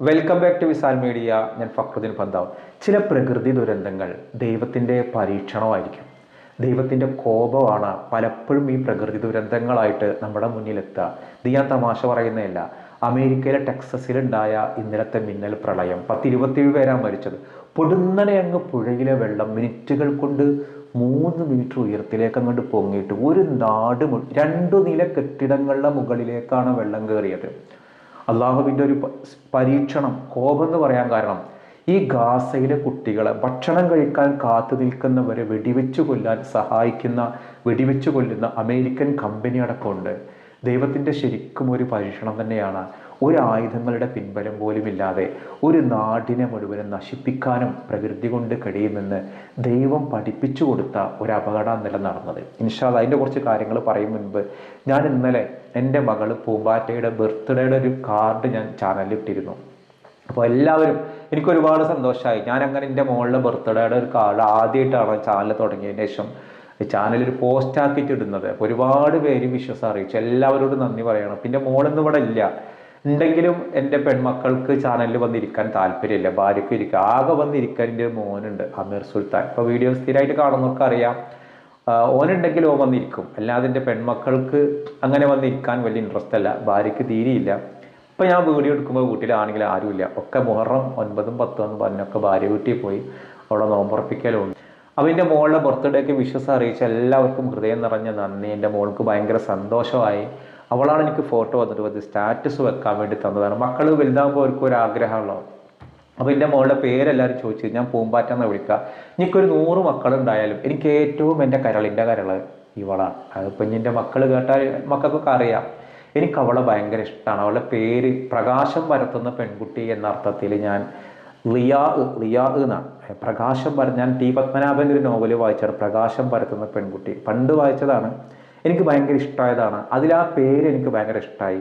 Welcome back to Visal media ഞാൻ ഫക്രുദ്ദീൻ പന്താവ്. ചില പ്രകൃതി ദുരന്തങ്ങൾ ദൈവത്തിന്റെ പരീക്ഷണമായിരിക്കും. ദൈവത്തിന്റെ കോപമാണ് പലപ്പോഴും ഈ പ്രകൃതി ദുരന്തങ്ങളായിട്ട് നമ്മുടെ മുന്നിലെത്തുക. ഇത് ഞാൻ തമാശ പറയുന്നതല്ല. അമേരിക്കയിലെ ടെക്സസിലുണ്ടായ ഇന്നലത്തെ മിന്നൽ പ്രളയം പത്തിരുപത്തിയേഴ് പേരാണ് മരിച്ചത്. പൊടുന്നനെ അങ്ങ് പുഴയിലെ വെള്ളം മിനിറ്റുകൾ കൊണ്ട് മൂന്ന് മീറ്റർ ഉയരത്തിലേക്ക് അങ്ങോട്ട് പൊങ്ങിയിട്ട് ഒരു നാട് രണ്ടു നില കെട്ടിടങ്ങളുടെ മുകളിലേക്കാണ് വെള്ളം കയറിയത്. അള്ളാഹുവിന്റെ ഒരു പരീക്ഷണം കോപം എന്ന് പറയാൻ കാരണം ഈ ഗാസയിലെ കുട്ടികളെ ഭക്ഷണം കഴിക്കാൻ കാത്തു നിൽക്കുന്നവരെ വെടിവെച്ചു കൊല്ലാൻ സഹായിക്കുന്ന വെടിവെച്ചു കൊല്ലുന്ന അമേരിക്കൻ കമ്പനി അടക്കമുണ്ട് ദൈവത്തിന്റെ ശരിക്കും ഒരു പരീക്ഷണം തന്നെയാണ്. ഒരു ആയുധങ്ങളുടെ പിൻബലം പോലും ഇല്ലാതെ ഒരു നാടിനെ മുഴുവനും നശിപ്പിക്കാനും പ്രകൃതി കൊണ്ട് കഴിയുമെന്ന് ദൈവം പഠിപ്പിച്ചു കൊടുത്ത ഒരു അപകടം നില നടന്നത്. ഇൻഷാദ് അതിന്റെ കുറച്ച് കാര്യങ്ങൾ പറയും മുൻപ്. ഞാൻ ഇന്നലെ എന്റെ മകൾ പൂമ്പാറ്റയുടെ ബർത്ത്ഡേയുടെ ഒരു കാർഡ് ഞാൻ ചാനലിൽ ഇട്ടിരുന്നു. അപ്പോൾ എല്ലാവരും എനിക്ക് ഒരുപാട് സന്തോഷമായി ഞാൻ അങ്ങനെ എന്റെ മോളുടെ ബർത്ത്ഡേയുടെ ഒരു കാർഡ് ആദ്യമായിട്ടാണ് ചാനൽ തുടങ്ങിയതിന് ശേഷം ചാനലിൽ പോസ്റ്റ് ആക്കിയിട്ട് ഇടുന്നത് അപ്പോൾ ഒരുപാട് പേര് വിശ്വാസം അറിയിച്ചു. എല്ലാവരോടും നന്ദി പറയണം. പിന്നെ മോളൊന്നും ഇവിടെ ഇല്ല. ഉണ്ടെങ്കിലും എന്റെ പെൺമക്കൾക്ക് ചാനലിൽ വന്നിരിക്കാൻ താല്പര്യമില്ല. ഭാര്യയ്ക്ക് ഇരിക്കുക ആകെ വന്നിരിക്കാൻ എന്റെ മോനുണ്ട്. അമീർ സുൽത്താൻ. ഇപ്പോൾ വീഡിയോ സ്ഥിരമായിട്ട് കാണുന്നവർക്ക് അറിയാം ഓനുണ്ടെങ്കിൽ ഓൻ വന്നിരിക്കും. അല്ലാതെ എന്റെ പെൺമക്കൾക്ക് അങ്ങനെ വന്നിരിക്കാൻ വലിയ ഇൻട്രസ്റ്റ് അല്ല. ഭാര്യയ്ക്ക് തീരെയില്ല. ഇപ്പം ഞാൻ വീഡിയോ എടുക്കുമ്പോൾ വീട്ടിലാണെങ്കിൽ ആരുമില്ല. ഒക്കെ മുഹറം ഒൻപതും പത്തും എന്ന് പറഞ്ഞൊക്കെ ഭാര്യ വീട്ടിൽ പോയി. അവിടെ നോമ്പുറപ്പിക്കലുണ്ട്. അപ്പോൾ എന്റെ മോളുടെ ബർത്ത്ഡേക്ക് വിശ്വസം അറിയിച്ച എല്ലാവർക്കും ഹൃദയം നിറഞ്ഞ നന്ദി. എന്റെ മോൾക്ക് ഭയങ്കര സന്തോഷമായി. അവളാണ് എനിക്ക് ഫോട്ടോ അത് സ്റ്റാറ്റസ് വെക്കാൻ വേണ്ടി തന്നതാണ്. മക്കൾ വലുതാകുമ്പോൾ അവർക്ക് ഒരു അപ്പോൾ എന്റെ മോളുടെ പേരെല്ലാവരും ചോദിച്ചു ഞാൻ പൂമ്പാറ്റ പൂമ്പാറ്റെന്ന് വിളിക്കുക എനിക്കൊരു നൂറ് മക്കളുണ്ടായാലും എനിക്ക് ഏറ്റവും എന്റെ കരളിന്റെ കരൾ ഇവളാണ്. അതിപ്പോൾ എന്റെ മക്കൾ കേട്ടാൽ മക്കൾക്കൊക്കെ അറിയാം. എനിക്ക് അവളെ ഭയങ്കര ഇഷ്ടമാണ് അവളുടെ പേര് പ്രകാശം പരത്തുന്ന പെൺകുട്ടി എന്ന അർത്ഥത്തിൽ ഞാൻ ലിയാ ലിയാ എന്നാണ്. പ്രകാശം പര ഞാൻ ടി പത്മനാഭന്റെ ഒരു നോവൽ വായിച്ചാണ് പ്രകാശം പരത്തുന്ന പെൺകുട്ടി. പണ്ട് വായിച്ചതാണ്. എനിക്ക് ഭയങ്കര ഇഷ്ടമായതാണ്. അതിൽ ആ പേര് എനിക്ക് ഭയങ്കര ഇഷ്ടമായി.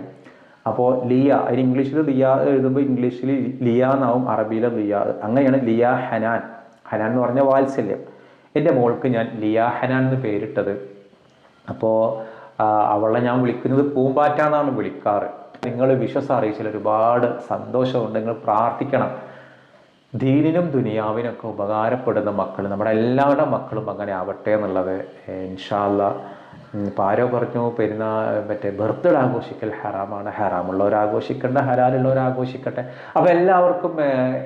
അപ്പോൾ ലിയ അതിന് ഇംഗ്ലീഷിൽ ലിയ എഴുതുമ്പോൾ ഇംഗ്ലീഷിൽ ലിയ എന്നാവും അറബിയിലെ ലിയ. അങ്ങനെയാണ് ലിയ ഹനാൻ. ഹനാൻ എന്ന് പറഞ്ഞ വാത്സല്യം. എന്റെ മോൾക്ക് ഞാൻ ലിയ ഹനാൻ എന്ന് പേരിട്ടത്. അപ്പോൾ അവളെ ഞാൻ വിളിക്കുന്നത് പൂമ്പാറ്റ എന്നാണ് വിളിക്കാറ്. നിങ്ങൾ വിശ്വസം അറിയിച്ചാൽ ഒരുപാട് സന്തോഷമുണ്ട്. നിങ്ങൾ പ്രാർത്ഥിക്കണം. ദീനിനും ദുനിയാവിനൊക്കെ ഉപകാരപ്പെടുന്ന മക്കൾ നമ്മുടെ എല്ലാവരുടെ മക്കളും അങ്ങനെ ആവട്ടെ എന്നുള്ളത് ഇൻഷാല്ല ഇപ്പം ആരോ പറഞ്ഞു പെരുന്നാ മറ്റേ ബർത്ത്ഡേ ആഘോഷിക്കൽ ഹറാമാണ് ഹറാമുള്ളവർ ആഘോഷിക്കേണ്ട ഹലാലുള്ളവർ ആഘോഷിക്കട്ടെ. അപ്പോൾ എല്ലാവർക്കും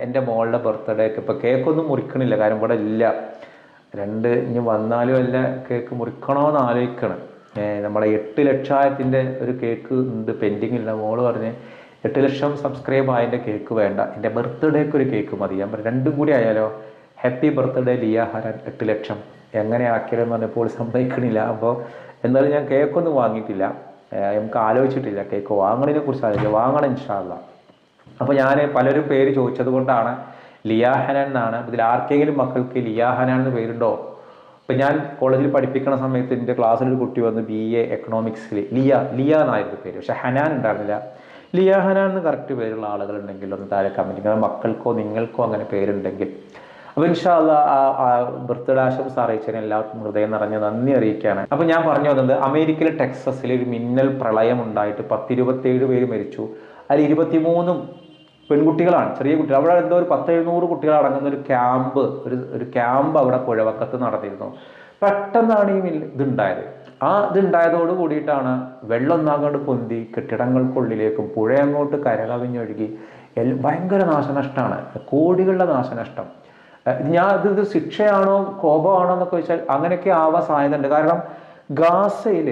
എന്റെ മോളുടെ ബർത്ത്ഡേക്ക് ഇപ്പോൾ കേക്കൊന്നും മുറിക്കണില്ല കാരണം ഇവിടെ ഇല്ല. രണ്ട് ഇനി വന്നാലും അല്ല കേക്ക് മുറിക്കണമെന്ന് ആലോചിക്കണം. നമ്മളെ എട്ട് ലക്ഷായത്തിന്റെ ഒരു കേക്ക് ഉണ്ട് പെൻഡിങ് ഇല്ല മോൾ പറഞ്ഞ് എട്ട് ലക്ഷം സബ്സ്ക്രൈബ് ആയതിന്റെ കേക്ക് വേണ്ട എന്റെ ബർത്ത്ഡേക്ക് ഒരു കേക്ക് മതി. ഞാൻ പറഞ്ഞു രണ്ടും കൂടി ആയാലോ? ഹാപ്പി ബർത്ത്ഡേ ലിയ ഹരൻ എട്ട് ലക്ഷം. എങ്ങനെ ആക്കിയാലെന്ന് പറഞ്ഞപ്പോൾ സമ്മതിക്കണില്ല അപ്പോൾ എന്തായാലും ഞാൻ കേക്കൊന്നും വാങ്ങിയിട്ടില്ല. നമുക്ക് ആലോചിച്ചിട്ടില്ല കേക്ക് വാങ്ങണതിനെ കുറിച്ച് ആലോചിക്കുക വാങ്ങണം ഇൻഷാല്ല അപ്പോൾ ഞാൻ പലരും പേര് ചോദിച്ചത് കൊണ്ടാണ് ലിയാഹനൻ എന്നാണ്. ഇതിൽ ആർക്കെങ്കിലും മക്കൾക്ക് ലിയാഹനാൻ എന്ന് പേരുണ്ടോ? ഇപ്പം ഞാൻ കോളേജിൽ പഠിപ്പിക്കുന്ന സമയത്ത് എന്റെ ക്ലാസ്സിൽ ഒരു കുട്ടി വന്ന് ബി എ എക്കണോമിക്സിൽ ലിയ ലിയ എന്നായിരുന്നു പേര്. പക്ഷെ ഹനാൻ ഉണ്ടായിരുന്നില്ല. ലിയ എന്ന് കറക്റ്റ് പേരുള്ള ആളുകളുണ്ടെങ്കിൽ ഒന്ന് താഴെ കമന്റ് മക്കൾക്കോ നിങ്ങൾക്കോ അങ്ങനെ പേരുണ്ടെങ്കിൽ അപ്പോൾ ഇൻഷാല്ല ആ ബർത്ത്ഡേ ആശംസ അറിയിച്ചതിന് എല്ലാവർക്കും ഹൃദയം നിറഞ്ഞ നന്ദി അറിയിക്കുകയാണ്. അപ്പോൾ ഞാൻ പറഞ്ഞു വന്നത് അമേരിക്കയിലെ ടെക്സസിൽ ഒരു മിന്നൽ പ്രളയം ഉണ്ടായിട്ട് പത്തിരുപത്തേഴ് പേര് മരിച്ചു. അതിൽ ഇരുപത്തിമൂന്നും പെൺകുട്ടികളാണ് ചെറിയ കുട്ടികൾ. അവിടെ എന്തോ ഒരു പത്ത് എഴുന്നൂറ് കുട്ടികൾ അടങ്ങുന്ന ഒരു ക്യാമ്പ് ഒരു ഒരു ക്യാമ്പ് അവിടെ പുഴവക്കത്ത് നടന്നിരുന്നു. പെട്ടെന്നാണ് ഈ ഇതുണ്ടായത്. ആ ഇതുണ്ടായതോട് കൂടിയിട്ടാണ് വെള്ളം ഒന്നാകൊണ്ട് പൊന്തി കെട്ടിടങ്ങൾക്കുള്ളിലേക്കും പുഴ അങ്ങോട്ട് കരകവിഞ്ഞൊഴുകി ഭയങ്കര നാശനഷ്ടമാണ് കോടികളുടെ നാശനഷ്ടം. ഞാൻ ഇത് ശിക്ഷയാണോ കോപമാണോ എന്നൊക്കെ ചോദിച്ചാൽ അങ്ങനെയൊക്കെ ആവാൻ സാധ്യതയുണ്ട്. കാരണം ഗാസയിൽ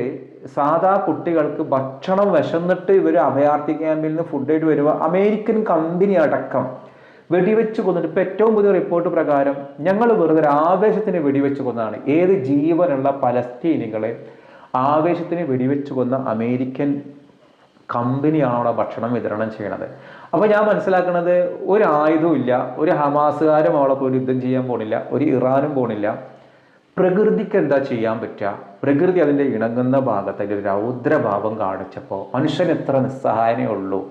സാധാ കുട്ടികൾക്ക് ഭക്ഷണം വിശന്നിട്ട് ഇവർ അഭയാർത്ഥി ക്യാമ്പിൽ നിന്ന് ഫുഡ് ആയിട്ട് വരുക അമേരിക്കൻ കമ്പനി അടക്കം വെടിവെച്ച് കൊന്നിട്ട് ഇപ്പം ഏറ്റവും പുതിയ റിപ്പോർട്ട് പ്രകാരം ഞങ്ങൾ വെറുതെ ഒരു ആവേശത്തിന് വെടിവെച്ച് കൊന്നതാണ്. ഏത് ജീവനുള്ള പലസ്തീനികളെ ആവേശത്തിന് വെടിവെച്ച് കൊന്ന അമേരിക്കൻ കമ്പനിയാണ് അവിടെ ഭക്ഷണം വിതരണം ചെയ്യണത്. അപ്പോൾ ഞാൻ മനസ്സിലാക്കുന്നത് ഒരു ആയുധവും ഇല്ല ഒരു ഹമാസുകാരും അവളെ പോയി യുദ്ധം ചെയ്യാൻ പോണില്ല ഒരു ഇറാനും പോണില്ല. പ്രകൃതിക്ക് എന്താ ചെയ്യാൻ പറ്റുക? പ്രകൃതി അതിന്റെ ഇണങ്ങുന്ന ഭാഗത്ത് അതിന്റെ രൗദ്രഭാവം കാണിച്ചപ്പോൾ മനുഷ്യൻ എത്ര നിസ്സഹായനേ ഉള്ളൂ.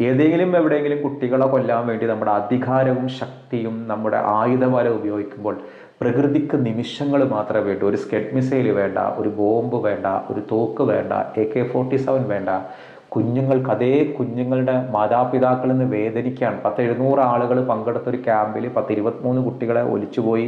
ഏതെങ്കിലും എവിടെയെങ്കിലും കുട്ടികളെ കൊല്ലാൻ വേണ്ടി നമ്മുടെ അധികാരവും ശക്തിയും നമ്മുടെ ആയുധബലം ഉപയോഗിക്കുമ്പോൾ പ്രകൃതിക്ക് നിമിഷങ്ങൾ മാത്രമേ വേണ്ടൂ. ഒരു സ്കെഡ് മിസൈൽ വേണ്ട ഒരു ബോംബ് വേണ്ട ഒരു തോക്ക് വേണ്ട എ കെ ഫോർട്ടി സെവൻ വേണ്ട. കുഞ്ഞുങ്ങൾക്ക് അതേ കുഞ്ഞുങ്ങളുടെ മാതാപിതാക്കളിൽ നിന്ന് വേദനിക്കുകയാണ് പത്ത് എഴുന്നൂറ് ആളുകൾ പങ്കെടുത്ത ഒരു ക്യാമ്പിൽ പത്ത് ഇരുപത്തിമൂന്ന് കുട്ടികളെ ഒലിച്ചുപോയി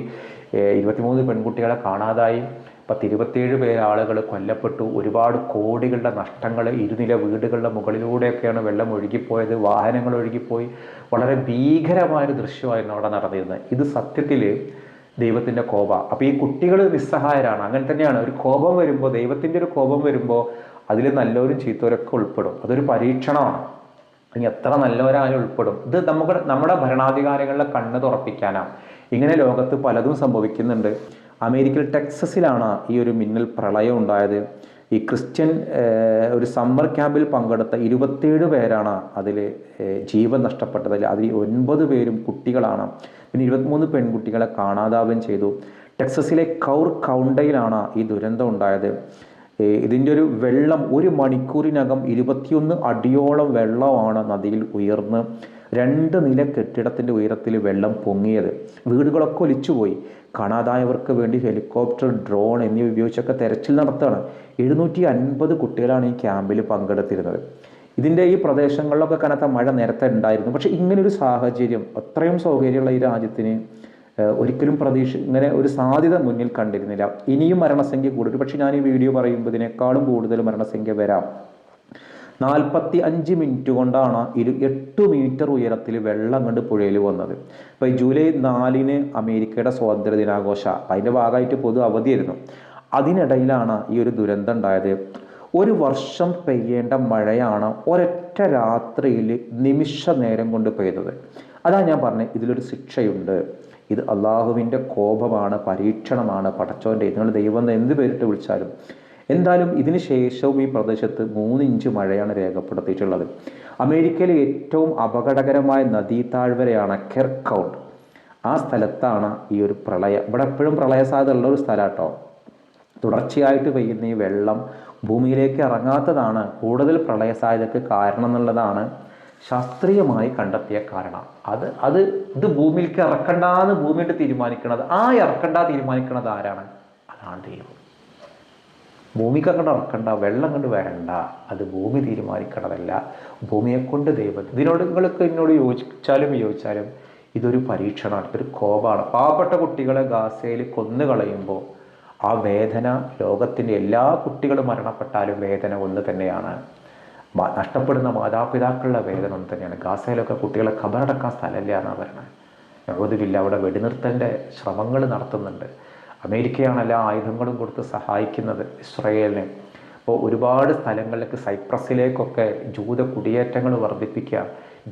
ഇരുപത്തിമൂന്ന് പെൺകുട്ടികളെ കാണാതായി. പത്ത് ഇരുപത്തിയേഴ് പേര് ആളുകൾ കൊല്ലപ്പെട്ടു. ഒരുപാട് കോടികളുടെ നഷ്ടങ്ങൾ ഇരുനില വീടുകളുടെ മുകളിലൂടെയൊക്കെയാണ് വെള്ളം ഒഴുകിപ്പോയത് വാഹനങ്ങൾ ഒഴുകിപ്പോയി. വളരെ ഭീകരമായൊരു ദൃശ്യമായിരുന്നു അവിടെ നടന്നിരുന്നത്. ഇത് സത്യത്തിൽ ദൈവത്തിന്റെ കോപ അപ്പോൾ ഈ കുട്ടികൾ നിസ്സഹായരാണ്. അങ്ങനെ തന്നെയാണ്. ഒരു കോപം വരുമ്പോൾ ദൈവത്തിന്റെ ഒരു കോപം വരുമ്പോൾ അതിൽ നല്ലവരും ചീത്തവരൊക്കെ ഉൾപ്പെടും. അതൊരു പരീക്ഷണമാണ്. ഇനി എത്ര നല്ലവരായാലും ഉൾപ്പെടും. ഇത് നമുക്ക് നമ്മുടെ ഭരണാധികാരികളുടെ കണ്ണ് തുറപ്പിക്കാനാണ് ഇങ്ങനെ ലോകത്ത് പലതും സംഭവിക്കുന്നുണ്ട്. അമേരിക്കയിൽ ടെക്സസിലാണ് ഈ ഒരു മിന്നൽ പ്രളയം ഉണ്ടായത്. ഈ ക്രിസ്ത്യൻ ഒരു സമ്മർ ക്യാമ്പിൽ പങ്കെടുത്ത ഇരുപത്തേഴ് പേരാണ് അതിൽ ജീവൻ നഷ്ടപ്പെട്ടത്. അതിൽ ഒൻപത് പേരും കുട്ടികളാണ്. പിന്നെ ഇരുപത്തിമൂന്ന് പെൺകുട്ടികളെ കാണാതാവുകയും ചെയ്തു. ടെക്സസിലെ കൗർ കൗണ്ടയിലാണ് ഈ ദുരന്തം ഉണ്ടായത്. ഇതിന്റെ ഒരു വെള്ളം ഒരു മണിക്കൂറിനകം ഇരുപത്തിയൊന്ന് അടിയോളം വെള്ളമാണ് നദിയിൽ ഉയർന്ന് രണ്ട് നില കെട്ടിടത്തിന്റെ ഉയരത്തിൽ വെള്ളം പൊങ്ങിയത്. വീടുകളൊക്കെ ഒലിച്ചുപോയി. കാണാതായവർക്ക് വേണ്ടി ഹെലികോപ്റ്റർ ഡ്രോൺ എന്നിവ ഉപയോഗിച്ചൊക്കെ തെരച്ചിൽ നടത്തുകയാണ് എഴുന്നൂറ്റി അൻപത് കുട്ടികളാണ് ഈ ക്യാമ്പിൽ പങ്കെടുത്തിരുന്നത്. ഇതിന്റെ ഈ പ്രദേശങ്ങളിലൊക്കെ കനത്ത മഴ നേരത്തെ ഉണ്ടായിരുന്നു. പക്ഷേ ഇങ്ങനൊരു സാഹചര്യം അത്രയും സൗകര്യമുള്ള ഈ രാജ്യത്തിന് ഒരിക്കലും പ്രതീക്ഷ ഇങ്ങനെ ഒരു സാധ്യത മുന്നിൽ കണ്ടിരുന്നില്ല. ഇനിയും മരണസംഖ്യ കൂടുതൽ പക്ഷേ ഞാൻ ഈ വീഡിയോ പറയുമ്പോൾ ഇതിനേക്കാളും കൂടുതൽ മരണസംഖ്യ വരാം. നാൽപ്പത്തി അഞ്ച് മിനിറ്റ് കൊണ്ടാണ് ഇരു എട്ട് മീറ്റർ ഉയരത്തിൽ വെള്ളം കണ്ട് പുഴയിൽ വന്നത്. ഇപ്പോൾ ജൂലൈ നാലിന് അമേരിക്കയുടെ സ്വാതന്ത്ര്യ ദിനാഘോഷ. അതിന്റെ ഭാഗമായിട്ട് പൊതു അവധിയായിരുന്നു. അതിനിടയിലാണ് ഈ ഒരു ദുരന്തം ഉണ്ടായത്. ഒരു വർഷം പെയ്യേണ്ട മഴയാണ് ഒരൊറ്റ രാത്രിയിൽ നിമിഷ നേരം കൊണ്ട് പെയ്തത്. അതാ ഞാൻ പറഞ്ഞത് ഇതിലൊരു ശിക്ഷയുണ്ട്. ഇത് അള്ളാഹുവിന്റെ കോപമാണ് പരീക്ഷണമാണ് പടച്ചോന്റെ നിങ്ങൾ ദൈവം എന്ത് പേരിട്ട് വിളിച്ചാലും. എന്തായാലും ഇതിന് ശേഷവും ഈ പ്രദേശത്ത് മൂന്നിഞ്ച് മഴയാണ് രേഖപ്പെടുത്തിയിട്ടുള്ളത്. അമേരിക്കയിലെ ഏറ്റവും അപകടകരമായ നദീ താഴ്വരയാണ് കെർക്കൗണ്ട് ആ സ്ഥലത്താണ് ഈ ഒരു പ്രളയം. ഇവിടെ എപ്പോഴും പ്രളയ സാധ്യത ഉള്ള ഒരു സ്ഥലം കേട്ടോ തുടർച്ചയായിട്ട് പെയ്യുന്ന ഈ വെള്ളം ഭൂമിയിലേക്ക് ഇറങ്ങാത്തതാണ് കൂടുതൽ പ്രളയ സാധ്യതയ്ക്ക് കാരണം എന്നുള്ളതാണ് ശാസ്ത്രീയമായി കണ്ടെത്തിയ കാരണം. അത് അത് ഇത് ഭൂമിയിലേക്ക് ഇറക്കണ്ടെന്ന് ഭൂമിയുടെ തീരുമാനിക്കുന്നത് ആ ഇറക്കണ്ട തീരുമാനിക്കുന്നത് ആരാണ്? അതാണ് ദൈവം. ഭൂമിക്ക് അങ്ങോട്ട് ഇറക്കണ്ട വെള്ളം കൊണ്ട് വരണ്ട. അത് ഭൂമി തീരുമാനിക്കണതല്ല. ഭൂമിയെ കൊണ്ട് ദൈവം ഇതിനോട് നിങ്ങൾക്ക് എന്നോട് യോജിച്ചാലും യോജിച്ചാലും ഇതൊരു പരീക്ഷണമാണ്. ഒരു കോപമാണ് പാവപ്പെട്ട കുട്ടികളെ ഗാസയിൽ കൊന്നു കളയുമ്പോൾ ആ വേദന ലോകത്തിന്റെ എല്ലാ കുട്ടികളും മരണപ്പെട്ടാലും വേദന ഒന്ന് തന്നെയാണ്. നഷ്ടപ്പെടുന്ന മാതാപിതാക്കളുടെ വേദന ഒന്ന് തന്നെയാണ്. ഗാസയിലൊക്കെ കുട്ടികളെ ഖബറടക്കാൻ സ്ഥലമില്ല എന്നാണ് പറയുന്നത്. യഹൂദില്ല അവിടെ വെടിനിർത്തലിന്റെ ശ്രമങ്ങൾ നടത്തുന്നുണ്ട്. അമേരിക്കയാണ് എല്ലാ ആയുധങ്ങളും കൊടുത്ത് സഹായിക്കുന്നത് ഇസ്രയേലിനെ. അപ്പോൾ ഒരുപാട് സ്ഥലങ്ങളിലേക്ക് സൈപ്രസിലേക്കൊക്കെ ജൂത കുടിയേറ്റങ്ങൾ വർദ്ധിപ്പിക്കുക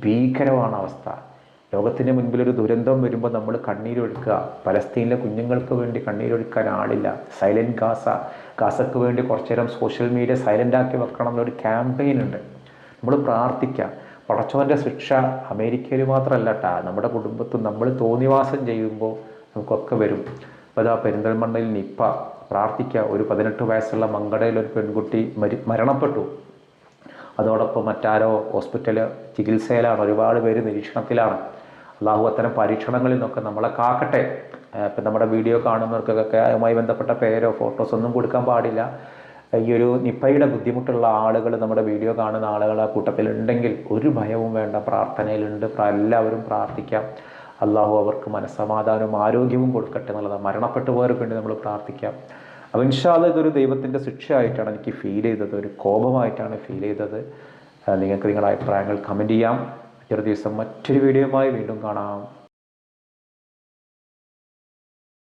ഭീകരമാണ് അവസ്ഥ. ലോകത്തിന്റെ മുൻപിൽ ഒരു ദുരന്തം വരുമ്പോൾ നമ്മൾ കണ്ണീരൊഴുക്കുക. പലസ്തീനിലെ കുഞ്ഞുങ്ങൾക്ക് വേണ്ടി കണ്ണീരൊഴുക്കാൻ ആളില്ല. സൈലന്റ് ഗാസ ഗാസക്ക് വേണ്ടി കുറച്ചു നേരം സോഷ്യൽ മീഡിയ സൈലന്റ് ആക്കി വെക്കണം എന്നൊരു ക്യാമ്പയിൻ ഉണ്ട്. നമ്മൾ പ്രാർത്ഥിക്കുക പടച്ചവന്റെ ശിക്ഷ അമേരിക്കയിൽ മാത്രമല്ല കേട്ടാ നമ്മുടെ കുടുംബത്തിൽ നമ്മൾ തോന്നിവാസം ചെയ്യുമ്പോൾ നമുക്കൊക്കെ വരും. അപ്പോൾ ഇതാ പെരിന്തൽമണ്ണയിൽ നിപ്പ. പ്രാർത്ഥിക്കുക ഒരു പതിനെട്ട് വയസ്സുള്ള മങ്കടയിൽ ഒരു പെൺകുട്ടി മരി മരണപ്പെട്ടു. അതോടൊപ്പം മറ്റാരോ ഹോസ്പിറ്റൽ ചികിത്സയിലാണ് ഒരുപാട് പേര് നിരീക്ഷണത്തിലാണ്. അള്ളാഹു അത്തരം പരീക്ഷണങ്ങളിൽ നിന്നൊക്കെ നമ്മളെ കാക്കട്ടെ. ഇപ്പം നമ്മുടെ വീഡിയോ കാണുന്നവർക്കൊക്കെ അതുമായി ബന്ധപ്പെട്ട പേരോ ഫോട്ടോസ് ഒന്നും കൊടുക്കാൻ പാടില്ല. ഈ ഒരു നിപ്പയുടെ ബുദ്ധിമുട്ടുള്ള ആളുകൾ നമ്മുടെ വീഡിയോ കാണുന്ന ആളുകൾ ആ കൂട്ടത്തിലുണ്ടെങ്കിൽ ഒരു ഭയവും വേണ്ട പ്രാർത്ഥനയിലുണ്ട്. പ്ര- എല്ലാവരും പ്രാർത്ഥിക്കാം. അള്ളാഹു അവർക്ക് മനസ്സമാധാനവും ആരോഗ്യവും കൊടുക്കട്ടെ എന്നുള്ളത്. മരണപ്പെട്ടു പോയവർക്ക് വേണ്ടി നമ്മൾ പ്രാർത്ഥിക്കാം. അപ്പോൾ ഇൻഷാൽ ഇതൊരു ദൈവത്തിന്റെ ശിക്ഷയായിട്ടാണ് എനിക്ക് ഫീൽ ചെയ്തത്. ഒരു കോപമായിട്ടാണ് ഫീൽ ചെയ്തത്. നിങ്ങൾക്ക് നിങ്ങളുടെ അഭിപ്രായങ്ങൾ കമന്റ് ചെയ്യാം. മറ്റൊരു ദിവസം മറ്റൊരു വീഡിയോയുമായി വീണ്ടും കാണാം.